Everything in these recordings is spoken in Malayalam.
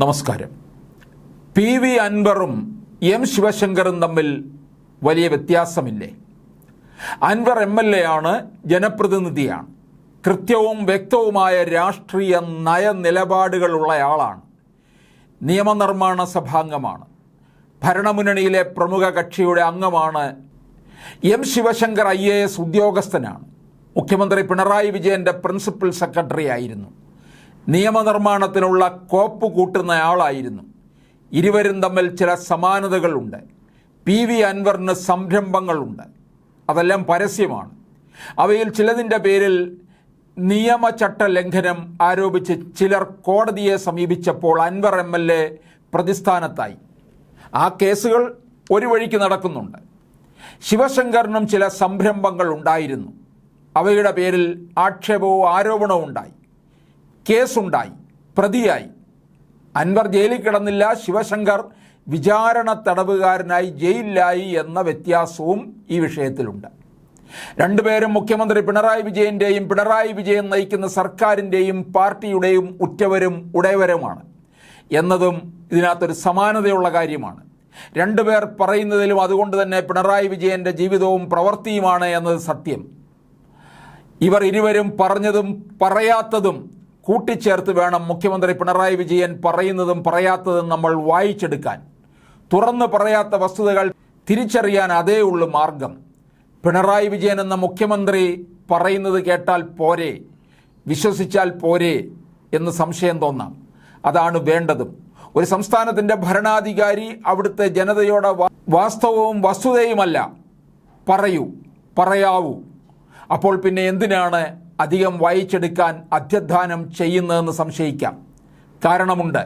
നമസ്കാരം. പി വി അൻവറും എം ശിവശങ്കറും തമ്മിൽ വലിയ വ്യത്യാസമില്ലേ? അൻവർ എം എൽ എ ആണ് ജനപ്രതിനിധിയാണ്. കൃത്യവും വ്യക്തവുമായ രാഷ്ട്രീയ നയനിലപാടുകളുള്ളയാളാണ് നിയമനിർമ്മാണ സഭാംഗമാണ്. ഭരണമുന്നണിയിലെ പ്രമുഖ കക്ഷിയുടെ അംഗമാണ് M Sivasankar I A S ഉദ്യോഗസ്ഥനാണ്. മുഖ്യമന്ത്രി പിണറായി വിജയന്റെ പ്രിൻസിപ്പൽ സെക്രട്ടറി ആയിരുന്നു. നിയമനിർമ്മാണത്തിനുള്ള കോപ്പ് കൂട്ടുന്നയാളായിരുന്നു ഇരുവരും തമ്മിൽ ചില സമാനതകളുണ്ട്. പി വി അൻവറിന് സംരംഭങ്ങളുണ്ട്. അതെല്ലാം പരസ്യമാണ്. അവയിൽ ചിലതിന്റെ പേരിൽ നിയമചട്ട ലംഘനം ആരോപിച്ച് ചിലർ കോടതിയെ സമീപിച്ചപ്പോൾ അൻവർ എം എൽ എ പ്രതിസ്ഥാനത്തായി. ആ കേസുകൾ ഒരു വഴിക്ക് നടക്കുന്നുണ്ട്. ശിവശങ്കറിനും ചില സംരംഭങ്ങൾ ഉണ്ടായിരുന്നു. അവയുടെ പേരിൽ ആക്ഷേപവും ആരോപണവും ഉണ്ടായി. കേസുണ്ടായി പ്രതിയായി. അൻവർ ജയിലിൽ കിടന്നില്ല ശിവശങ്കർ വിചാരണ തടവുകാരനായി ജയിലിലായി എന്ന വ്യത്യാസവും ഈ വിഷയത്തിലുണ്ട്. രണ്ടുപേരും മുഖ്യമന്ത്രി പിണറായി വിജയന്റെയും പിണറായി വിജയൻ നയിക്കുന്ന സർക്കാരിന്റെയും പാർട്ടിയുടെയും ഉറ്റവരും ഉടയവരുമാണ്. എന്നതും ഇതിനകത്തൊരു സമാനതയുള്ള കാര്യമാണ്. രണ്ടുപേർ പറയുന്നതിലും അതുകൊണ്ട് തന്നെ പിണറായി വിജയന്റെ ജീവിതവും പ്രവൃത്തിയുമാണ് എന്നത് സത്യം. ഇവർ ഇരുവരും പറഞ്ഞതും പറയാത്തതും കൂട്ടിച്ചേർത്ത് വേണം മുഖ്യമന്ത്രി പിണറായി വിജയൻ പറയുന്നതും പറയാത്തതും നമ്മൾ വായിച്ചെടുക്കാൻ. തുറന്നു പറയാത്ത വസ്തുതകൾ തിരിച്ചറിയാൻ അതേ ഉള്ളു മാർഗം. പിണറായി വിജയൻ എന്ന മുഖ്യമന്ത്രി പറയുന്നത് കേട്ടാൽ പോരെ വിശ്വസിച്ചാൽ പോരെ എന്ന് സംശയം തോന്നാം. അതാണ് വേണ്ടതും. ഒരു സംസ്ഥാനത്തിന്റെ ഭരണാധികാരി അവിടുത്തെ ജനതയോട് വാസ്തവവും വസ്തുതയുമല്ല. പറയൂ പറയാവൂ. അപ്പോൾ പിന്നെ എന്തിനാണ് അധികം വായിച്ചെടുക്കാൻ അധ്യധാനം ചെയ്യുന്നതെന്ന് സംശയിക്കാം. കാരണമുണ്ട്.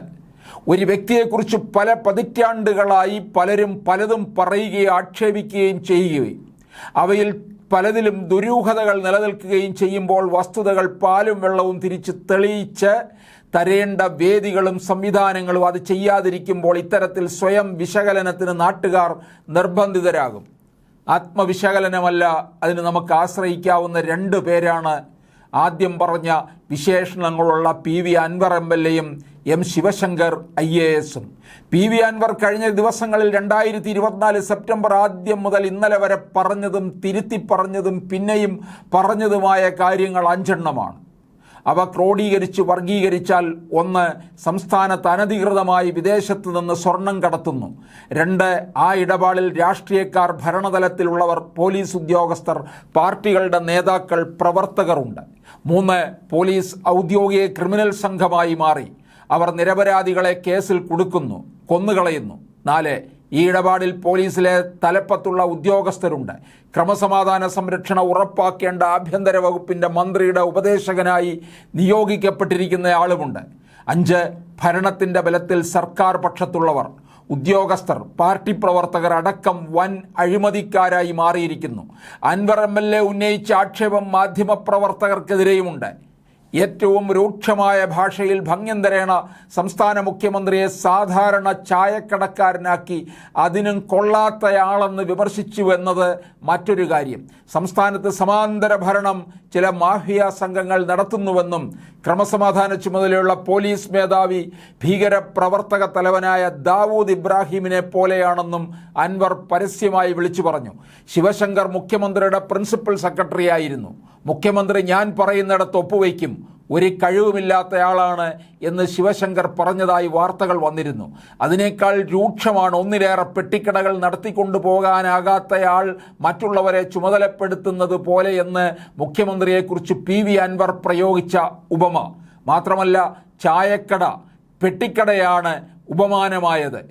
ഒരു വ്യക്തിയെക്കുറിച്ച് പല പതിറ്റാണ്ടുകളായി പലരും പലതും പറയുകയും ആക്ഷേപിക്കുകയും ചെയ്യുകയും അവയിൽ പലതിലും ദുരൂഹതകൾ നിലനിൽക്കുകയും ചെയ്യുമ്പോൾ വസ്തുതകൾ പാലും വെള്ളവും തിരിച്ച് തെളിയിച്ച് തരേണ്ട വേദികളും സംവിധാനങ്ങളും അത് ചെയ്യാതിരിക്കുമ്പോൾ ഇത്തരത്തിൽ സ്വയം വിശകലനത്തിന് നാട്ടുകാർ നിർബന്ധിതരാകും. ആത്മവിശകലനമല്ല അതിന് നമുക്ക് ആശ്രയിക്കാവുന്ന രണ്ട് പേരാണ് ആദ്യം പറഞ്ഞ വിശേഷണങ്ങളുള്ള P V Anvar M L എയും എം ശിവശങ്കർ ഐ എ എസും. പി വി അൻവർ കഴിഞ്ഞ ദിവസങ്ങളിൽ രണ്ടായിരത്തി ഇരുപത്തിനാല് സെപ്റ്റംബർ ആദ്യം മുതൽ ഇന്നലെ വരെ പറഞ്ഞതും തിരുത്തി പറഞ്ഞതും പിന്നെയും പറഞ്ഞതുമായ കാര്യങ്ങൾ അഞ്ചെണ്ണമാണ്. അവ ക്രോഡീകരിച്ച് വർഗീകരിച്ചാൽ ഒന്ന് സംസ്ഥാനത്ത് അനധികൃതമായി വിദേശത്ത് നിന്ന് സ്വർണം കടത്തുന്നു. രണ്ട് ആ ഇടപാടിൽ രാഷ്ട്രീയക്കാർ ഭരണതലത്തിലുള്ളവർ പോലീസ് ഉദ്യോഗസ്ഥർ പാർട്ടികളുടെ നേതാക്കൾ പ്രവർത്തകരുണ്ട്. മൂന്ന് പോലീസ് ഔദ്യോഗിക ക്രിമിനൽ സംഘമായി മാറി. അവർ നിരപരാധികളെ കേസിൽ കുടുക്കുന്നു കൊന്നുകളയുന്നു. നാല് ഈ ഇടപാടിൽ പോലീസിലെ തലപ്പത്തുള്ള ഉദ്യോഗസ്ഥരുണ്ട്. ക്രമസമാധാന സംരക്ഷണം ഉറപ്പാക്കേണ്ട ആഭ്യന്തര വകുപ്പിന്റെ മന്ത്രിയുടെ ഉപദേശകനായി നിയോഗിക്കപ്പെട്ടിരിക്കുന്ന ആളുമുണ്ട്. അഞ്ച് ഭരണത്തിന്റെ ബലത്തിൽ സർക്കാർ പക്ഷത്തുള്ളവർ. ഉദ്യോഗസ്ഥർ പാർട്ടി പ്രവർത്തകർ അടക്കം വൻ അഴിമതിക്കാരായി മാറിയിരിക്കുന്നു. അൻവർ എം എൽ എ ഉന്നയിച്ച ആക്ഷേപം മാധ്യമപ്രവർത്തകർക്കെതിരെയുമുണ്ട്. ഏറ്റവും രൂക്ഷമായ ഭാഷയിൽ ഭംഗ്യന്തരേണ സംസ്ഥാന മുഖ്യമന്ത്രിയെ സാധാരണ ചായക്കടക്കാരനാക്കി അതിനും കൊള്ളാത്തയാളെന്ന് വിമർശിച്ചു എന്നത് മറ്റൊരു കാര്യം. സംസ്ഥാനത്ത് സമാന്തര ഭരണം ചില മാഫിയ സംഘങ്ങൾ നടത്തുന്നുവെന്നും ക്രമസമാധാന ചുമതലയുള്ള പോലീസ് മേധാവി ഭീകര പ്രവർത്തക തലവനായ ദാവൂദ് ഇബ്രാഹിമിനെ പോലെയാണെന്നും അൻവർ പരസ്യമായി വിളിച്ചു പറഞ്ഞു. ശിവശങ്കർ മുഖ്യമന്ത്രിയുടെ പ്രിൻസിപ്പൽ സെക്രട്ടറി ആയിരുന്നു മുഖ്യമന്ത്രി ഞാൻ പറയുന്നിടത്ത് ഒപ്പുവയ്ക്കും. ഒരു കഴിവുമില്ലാത്തയാളാണ് എന്ന് ശിവശങ്കർ പറഞ്ഞതായി വാർത്തകൾ വന്നിരുന്നു. അതിനേക്കാൾ രൂക്ഷമാണ് ഒന്നിലേറെ പെട്ടിക്കടകൾ നടത്തിക്കൊണ്ടു പോകാനാകാത്തയാൾ മറ്റുള്ളവരെ ചുമതലപ്പെടുത്തുന്നത് പോലെ എന്ന് മുഖ്യമന്ത്രിയെക്കുറിച്ച് പി വി അൻവർ പ്രയോഗിച്ച ഉപമ. മാത്രമല്ല ചായക്കട പെട്ടിക്കടയാണ് ഉപമാനമായത്.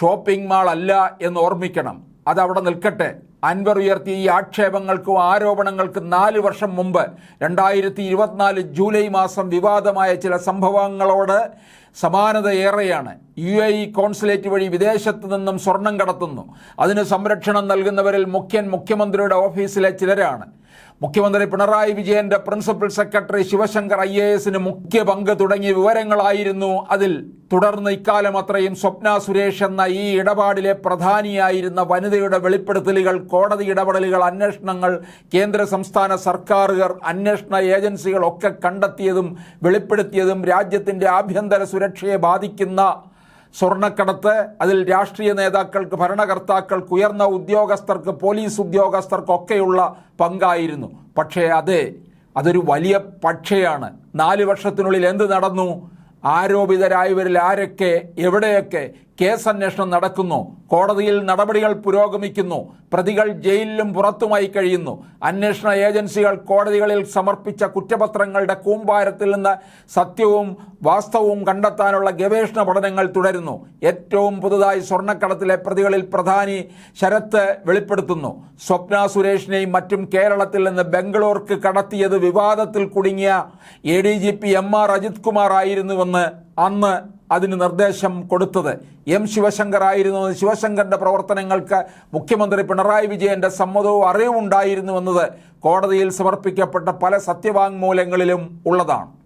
ഷോപ്പിംഗ് മാൾ അല്ല എന്ന് ഓർമ്മിക്കണം. അതവിടെ നിൽക്കട്ടെ. അൻവർ ഉയർത്തിയ ഈ ആക്ഷേപങ്ങൾക്കും ആരോപണങ്ങൾക്കും നാല് വർഷം മുമ്പ് രണ്ടായിരത്തി ഇരുപത്തിനാല് ജൂലൈ മാസം വിവാദമായ ചില സംഭവങ്ങളോട് സമാനത ഏറെയാണ്. യു എ ഇ കോൺസുലേറ്റ് വഴി വിദേശത്ത് നിന്നും സ്വർണം കടത്തുന്നു. അതിന് സംരക്ഷണം നൽകുന്നവരിൽ മുഖ്യൻ മുഖ്യമന്ത്രിയുടെ ഓഫീസിലെ ചിലരാണ്. മുഖ്യമന്ത്രി പിണറായി വിജയന്റെ principal secretary Sivasankar I A എസിന് മുഖ്യ പങ്ക് തുടങ്ങിയ വിവരങ്ങളായിരുന്നു അതിൽ. തുടർന്ന് ഇക്കാലം അത്രയും സ്വപ്ന സുരേഷ് എന്ന ഈ ഇടപാടിലെ പ്രധാനിയായിരുന്ന വനിതയുടെ വെളിപ്പെടുത്തലുകൾ കോടതി ഇടപെടലുകൾ അന്വേഷണങ്ങൾ കേന്ദ്ര സംസ്ഥാന സർക്കാരുകൾ അന്വേഷണ ഏജൻസികൾ ഒക്കെ കണ്ടെത്തിയതും വെളിപ്പെടുത്തിയതും രാജ്യത്തിന്റെ ആഭ്യന്തര സുരക്ഷയെ ബാധിക്കുന്ന സ്വർണക്കടത്ത് അതിൽ രാഷ്ട്രീയ നേതാക്കൾക്ക് ഭരണകർത്താക്കൾക്ക് ഉയർന്ന ഉദ്യോഗസ്ഥർക്ക് പോലീസ് ഉദ്യോഗസ്ഥർക്കൊക്കെയുള്ള പങ്കായിരുന്നു. പക്ഷേ അതെ അതൊരു വലിയ പക്ഷയാണ്. നാല് വർഷത്തിനുള്ളിൽ എന്ത് നടന്നു? ആരോപിതരായവരിൽ ആരൊക്കെ? എവിടെയൊക്കെ? കേസ് അന്വേഷണം നടക്കുന്നു. കോടതിയിൽ നടപടികൾ പുരോഗമിക്കുന്നു. പ്രതികൾ ജയിലിലും പുറത്തുമായി കഴിയുന്നു. അന്വേഷണ ഏജൻസികൾ കോടതികളിൽ സമർപ്പിച്ച കുറ്റപത്രങ്ങളുടെ കൂമ്പാരത്തിൽ നിന്ന് സത്യവും വാസ്തവവും കണ്ടെത്താനുള്ള ഗവേഷണ പഠനങ്ങൾ തുടരുന്നു. ഏറ്റവും പുതുതായി സ്വർണക്കടത്തിലെ പ്രതികളിൽ പ്രധാനി ശരത്ത് വെളിപ്പെടുത്തുന്നു. സ്വപ്ന സുരേഷിനെയും മറ്റും കേരളത്തിൽ നിന്ന് ബംഗളൂർക്ക് കടത്തിയത് വിവാദത്തിൽ കുടുങ്ങിയ A D G P M R Ajith Kumar ആയിരുന്നുവെന്ന് അന്ന് അതിന് നിർദ്ദേശം കൊടുത്തത്. എം ശിവശങ്കർ ആയിരുന്നു. ശിവശങ്കറിന്റെ പ്രവർത്തനങ്ങൾക്ക് മുഖ്യമന്ത്രി പിണറായി വിജയന്റെ സമ്മതവും അറിവുണ്ടായിരുന്നുവെന്നത് കോടതിയിൽ സമർപ്പിക്കപ്പെട്ട പല സത്യവാങ്മൂലങ്ങളിലും ഉള്ളതാണ്.